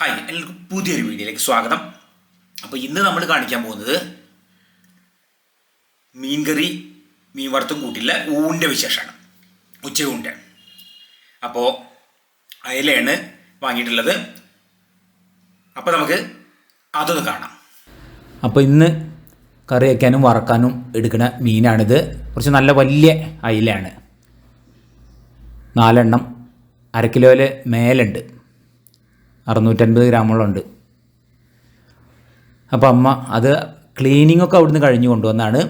Hi എല്ലാവർക്കും പുതിയൊരു വീഡിയോയിലേക്ക് സ്വാഗതം. അപ്പോൾ ഇന്ന് നമ്മൾ കാണിക്കാൻ പോകുന്നത് മീൻകറി മീൻ വറുത്തും കൂട്ടില്ല ഊണിന്റെ വിശേഷമാണ്. ഉച്ചയൂണിന്റെ അപ്പോൾ അയലയാണ് വാങ്ങിയിട്ടുള്ളത്. അപ്പോൾ നമുക്ക് അതൊന്ന് കാണാം. അപ്പോൾ ഇന്ന് കറി വയ്ക്കാനും വറക്കാനും എടുക്കുന്ന മീനാണിത്. കുറച്ച് നല്ല വലിയ അയിലയാണ്. നാലെണ്ണം അര മേലുണ്ട്. അറുന്നൂറ്റൻപത് ഗ്രാമോളമുണ്ട് അപ്പോൾ അമ്മ അത് ക്ലീനിങ് ഒക്കെ അവിടുന്ന് കഴിഞ്ഞ് കൊണ്ടുവന്നാണ്.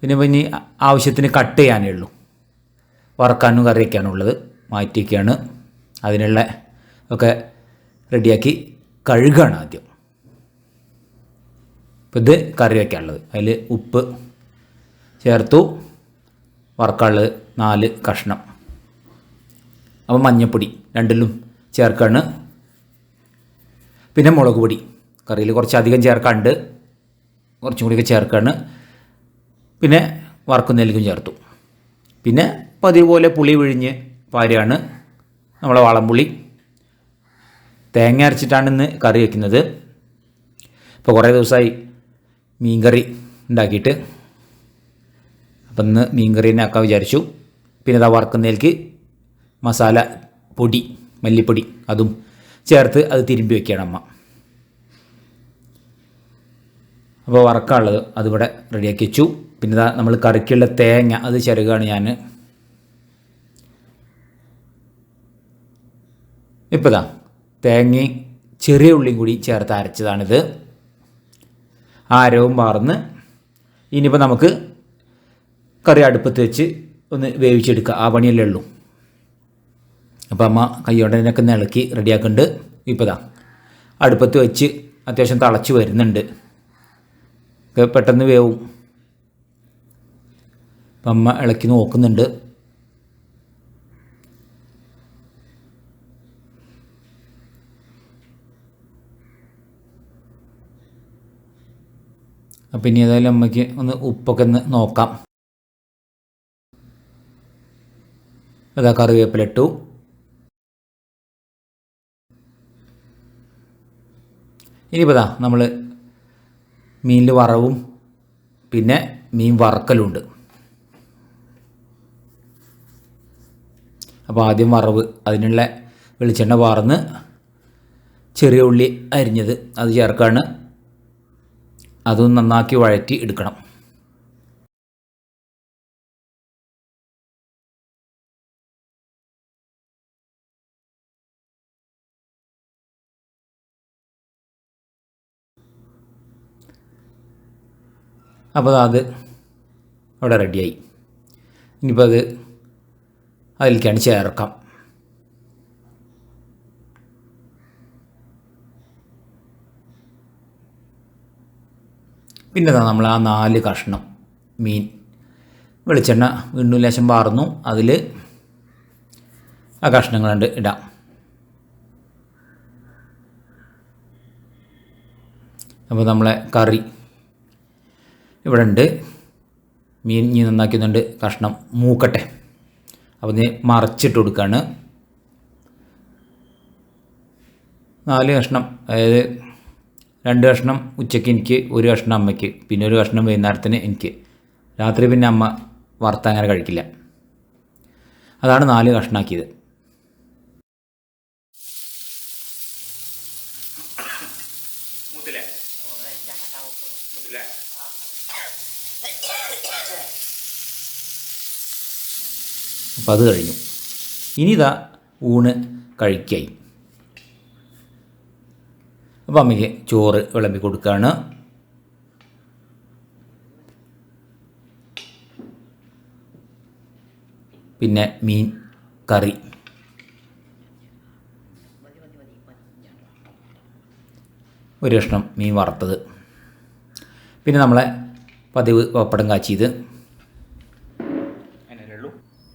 പിന്നെ പിന്നെ ആവശ്യത്തിന് കട്ട് ചെയ്യാനേ ഉള്ളൂ. വറക്കാനും കറി വയ്ക്കാനുള്ളത് മാറ്റിയൊക്കെയാണ്. അതിനുള്ള ഒക്കെ റെഡിയാക്കി കഴുകാണ് ആദ്യം. അപ്പോൾ ഇത് കറി വയ്ക്കാനുള്ളത് അതിൽ ഉപ്പ് ചേർത്തു. വറക്കാനുള്ളത് നാല് കഷ്ണം. അപ്പോൾ മഞ്ഞപ്പൊടി രണ്ടിലും ചേർക്കാണ്. പിന്നെ മുളക് പൊടി. കറിയിൽ കുറച്ചധികം ചേർക്കാണ്ട് കുറച്ചും കൂടിയൊക്കെ ചേർക്കാണ്. പിന്നെ വറക്കുന്നതിലേക്കും ചേർത്തു. പിന്നെ പതിവ് പോലെ പുളി വിഴിഞ്ഞ് പാരയാണ് നമ്മളെ വളംപുളി. തേങ്ങ അരച്ചിട്ടാണ് ഇന്ന് കറി വയ്ക്കുന്നത് ഇപ്പോൾ കുറേ ദിവസമായി മീൻകറി ഉണ്ടാക്കിയിട്ട്. അപ്പം ഇന്ന് മീൻകറി ആക്കാൻ വിചാരിച്ചു. പിന്നെ ഇതാ വറുക്കുന്നതിലേക്ക് മസാല പൊടി മല്ലിപ്പൊടി അതും ചേർത്ത് അത് തിരുമ്പി വയ്ക്കുകയാണ് അമ്മ. അപ്പോൾ വറക്കാനുള്ളത് അതിവിടെ റെഡിയാക്കി വെച്ചു. പിന്നെ ഇതാ നമ്മൾ കറിക്കുള്ള തേങ്ങ അത് ചെറുകാണ് ഞാൻ ഇപ്പോൾ ഇതാ തേങ്ങയും ചെറിയ ഉള്ളിയും കൂടി ചേർത്ത് അരച്ചതാണിത്. ആരവും വാർന്ന് ഇനിയിപ്പോൾ നമുക്ക് കറി അടുപ്പത്ത് വെച്ച് ഒന്ന് വേവിച്ചെടുക്കുക ആ പണിയല്ലേ ഉള്ളൂ. അപ്പോൾ അമ്മ കൈയോടെ ഇതിനൊക്കെ ഇളക്കി റെഡിയാക്കുന്നുണ്ട് ഇപ്പോൾ ഇതാ അടുപ്പത്ത് വെച്ച് അത്യാവശ്യം തിളച്ച് വരുന്നുണ്ട്. പെട്ടെന്ന് വേവും. അപ്പം അമ്മ ഇളക്കി നോക്കുന്നുണ്ട്. അപ്പം ഇനി ഏതായാലും അമ്മയ്ക്ക് ഒന്ന് ഉപ്പൊക്കെ ഒന്ന് നോക്കാം. അതാ കറിവേപ്പില ഇനിയിപ്പോൾ ഇതാ നമ്മൾ മീനിൽ വറവും പിന്നെ മീൻ വറക്കലുണ്ട്. അപ്പോൾ ആദ്യം വറവ് അതിനുള്ള വെളിച്ചെണ്ണ വാർന്ന് ചെറിയ ഉള്ളി അരിഞ്ഞത് അത് ചേർക്കാണ്. അതും നന്നാക്കി വഴറ്റി എടുക്കണം. അപ്പോൾ അത് അവിടെ റെഡിയായി ഇനിയിപ്പോൾ അത് അതിലേക്കാണ് ചേർക്കാം. പിന്നെ നമ്മൾ ആ നാല് കഷ്ണം മീൻ വെളിച്ചെണ്ണ വീണ്ടും ലേശം പാർന്നു അതിൽ ആ കഷ്ണങ്ങൾ കണ്ട് ഇടാം. അപ്പോൾ നമ്മളെ കറി ഇവിടെ ഉണ്ട് മീൻ ഇനി നന്നാക്കുന്നുണ്ട് കഷ്ണം മൂക്കട്ടെ. അപ്പോൾ ഇത് മറച്ചിട്ട് കൊടുക്കുകയാണ് നാല് കഷ്ണം അതായത് രണ്ട് കഷ്ണം ഉച്ചയ്ക്ക് എനിക്ക് ഒരു കഷ്ണം അമ്മയ്ക്ക് പിന്നെ ഒരു കഷ്ണം വൈകുന്നേരത്തിന് എനിക്ക്. രാത്രി പിന്നെ അമ്മ വറുത്ത അങ്ങനെ കഴിക്കില്ല. അതാണ് നാല് കഷ്ണാക്കിയത്. മൂത്തില്ലേ മൂത്തില്ലേ അപ്പം അത് കഴിഞ്ഞു. ഇനി ഇതാ ഊണ് കഴിക്കായി. അപ്പം അമ്മയ്ക്ക് ചോറ് വിളമ്പി കൊടുക്കുകയാണ് പിന്നെ മീൻ കറി. ഒരു കഷ്ണം മീൻ വറുത്തത്. പിന്നെ നമ്മളെ പതിവ് പപ്പടം കാച്ചിയത്.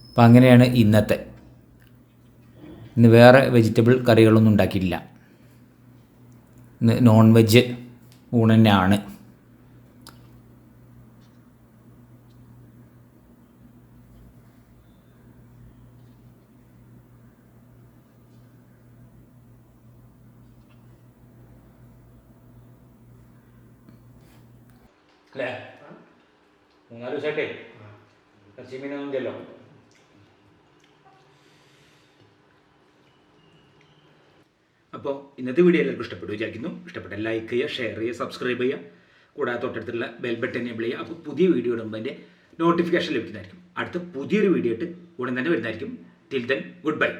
അപ്പം അങ്ങനെയാണ് ഇന്നത്തെ. ഇന്ന് വേറെ വെജിറ്റബിൾ കറികളൊന്നും ഉണ്ടാക്കിയിട്ടില്ല. ഇന്ന് നോൺ വെജ് ഊണന്നെയാണ് തന്നെയാണ് മൂന്നാൽ ദിവസമായിട്ടേ minum ഇല്ലല്ലോ അപ്പോൾ ഇന്നത്തെ വീഡിയോ എല്ലാവർക്കും ഇഷ്ടപ്പെട്ടു വിചാരിക്കുന്നു. ഇഷ്ടപ്പെട്ട ലൈക്ക് ചെയ്യുക ഷെയർ ചെയ്യുക സബ്സ്ക്രൈബ് ചെയ്യുക. കൂടാതെ തൊട്ടടുത്തുള്ള ബെൽ ബട്ടൺ എനേബിൾ ചെയ്യുക. അപ്പോൾ പുതിയ വീഡിയോ ഇടുമ്പോൾ അതിന്റെ നോട്ടിഫിക്കേഷൻ ലഭിക്കുന്നതായിരിക്കും. അടുത്ത പുതിയൊരു വീഡിയോ ഇട്ട് ഉടൻ തന്നെ വരുന്നതായിരിക്കും. Till then good bye